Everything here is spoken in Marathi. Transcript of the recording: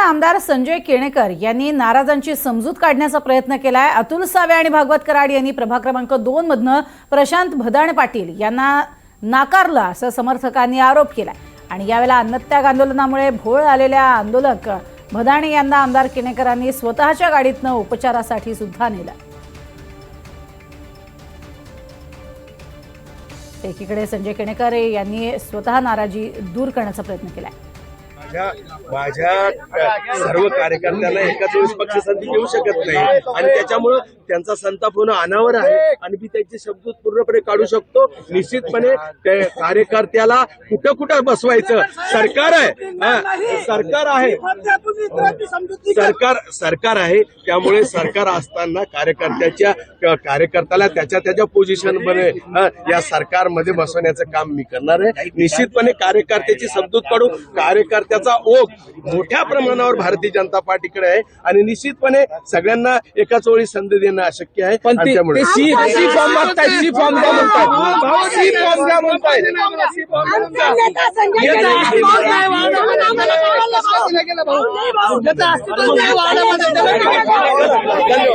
विद्यमान आमदार संजय केणेकर यांनी नाराजांची समजूत काढण्याचा प्रयत्न केलाय. अतुल सावे आणि भागवत कराड यांनी प्रभाग क्रमांक दोन मधनं प्रशांत भदाण पाटील यांना नाकारलं असं समर्थकांनी आरोप केलाय. आणि यावेळेला अन्नत्याग आंदोलनामुळे भोळ आलेल्या आंदोलक भदाणे यांना आमदार केणेकरांनी स्वतःच्या गाडीतनं उपचारासाठी सुद्धा नेलं. एकीकडे संजय केणेकर यांनी स्वतः नाराजी दूर करण्याचा प्रयत्न केला आहे माझ्या माझ्या सर्व कार्यकर्त्यांना एकाच वेळेस पक्ष संधी घेऊ शकत नाही. आणि त्याच्यामुळं त्यांचा संताप होणं अनावर आहे. आणि मी त्यांचे शब्द पूर्णपणे काढू शकतो. निश्चितपणे त्या कार्यकर्त्याला कुठं कुठं बसवायचं? सरकार आहे. सरकार आहे. सरकार सरकार आहे. त्यामुळे सरकार असताना कार्यकर्त्याच्या कार्यकर्त्याला त्याच्या त्याच्या पोझिशनमध्ये या सरकारमध्ये बसवण्याचं काम मी करणार आहे. निश्चितपणे कार्यकर्त्याची समजूत काढू. कार्यकर्त्या कार्यकर्त्याचा ओघ मोठ्या प्रमाणावर भारतीय जनता पार्टीकडे आहे आणि निश्चितपणे सगळ्यांना एकाच वेळी संधी देणं अशक्य आहे. पण त्यामुळे सी फॉर्म सी द्या सी द्या. त्याचं काय करायचं? धन्यवाद.